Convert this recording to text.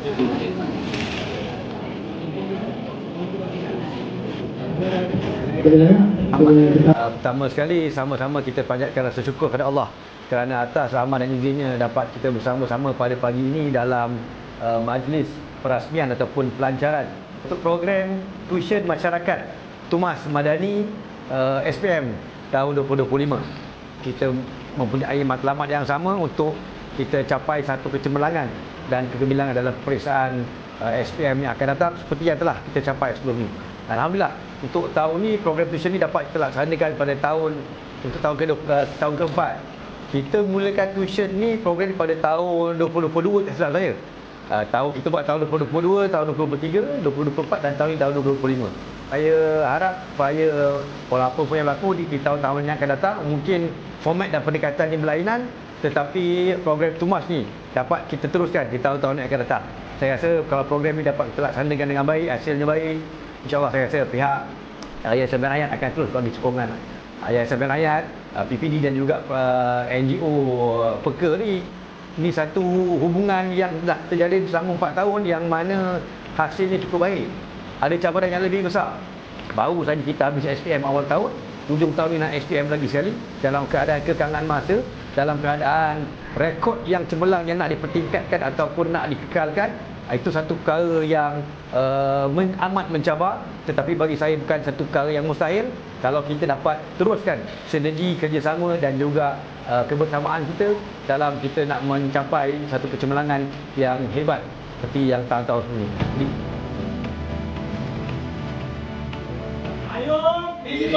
Uh, pertama sekali sama-sama kita panjatkan rasa syukur kepada Allah kerana atas rahmat dan izinnya dapat kita bersama-sama pada pagi ini dalam uh, majlis perasmian ataupun pelancaran untuk program tuition masyarakat Tumas Madani uh, SPM tahun 2025. Kita mempunyai matlamat yang sama untuk kita capai satu kecemerlangan dan kegemilangan dalam peperiksaan uh, SPM yang akan datang seperti yang telah kita capai sebelum ini. Alhamdulillah untuk tahun ni program tuition ni dapat kita laksanakan pada tahun untuk tahun ke uh, tahun keempat. Kita mulakan tuition ni program ni pada tahun 2022 tak salah saya. Uh, tahun kita buat tahun 2022, tahun 2023, 2024 dan tahun ni tahun 2025. Saya harap supaya walaupun pun yang berlaku di, di tahun-tahun yang akan datang mungkin format dan pendekatan ni berlainan tetapi program Tumas ni dapat kita teruskan di tahun-tahun yang akan datang. Saya rasa kalau program ni dapat kita laksanakan dengan baik, hasilnya baik, InsyaAllah saya rasa pihak Yayasan Ben Ayat akan terus bagi sokongan. Yayasan Ben Ayat, uh, PPD dan juga uh, NGO Peka ni Ini satu hubungan yang dah terjalin selama 4 tahun yang mana hasilnya cukup baik. Ada cabaran yang lebih besar. Baru saja kita habis SPM awal tahun Hujung tahun ni nak SPM lagi sekali Dalam keadaan kekangan masa Dalam keadaan rekod yang cemerlang yang nak dipertingkatkan ataupun nak dikekalkan Ah, itu satu perkara yang uh, amat mencabar. Tetapi bagi saya bukan satu perkara yang mustahil. Kalau kita dapat teruskan sinergi kerjasama dan juga uh, kebersamaan kita dalam kita nak mencapai satu kecemerlangan yang hebat seperti yang tahun-tahun sebelum ini. Ayo, pilih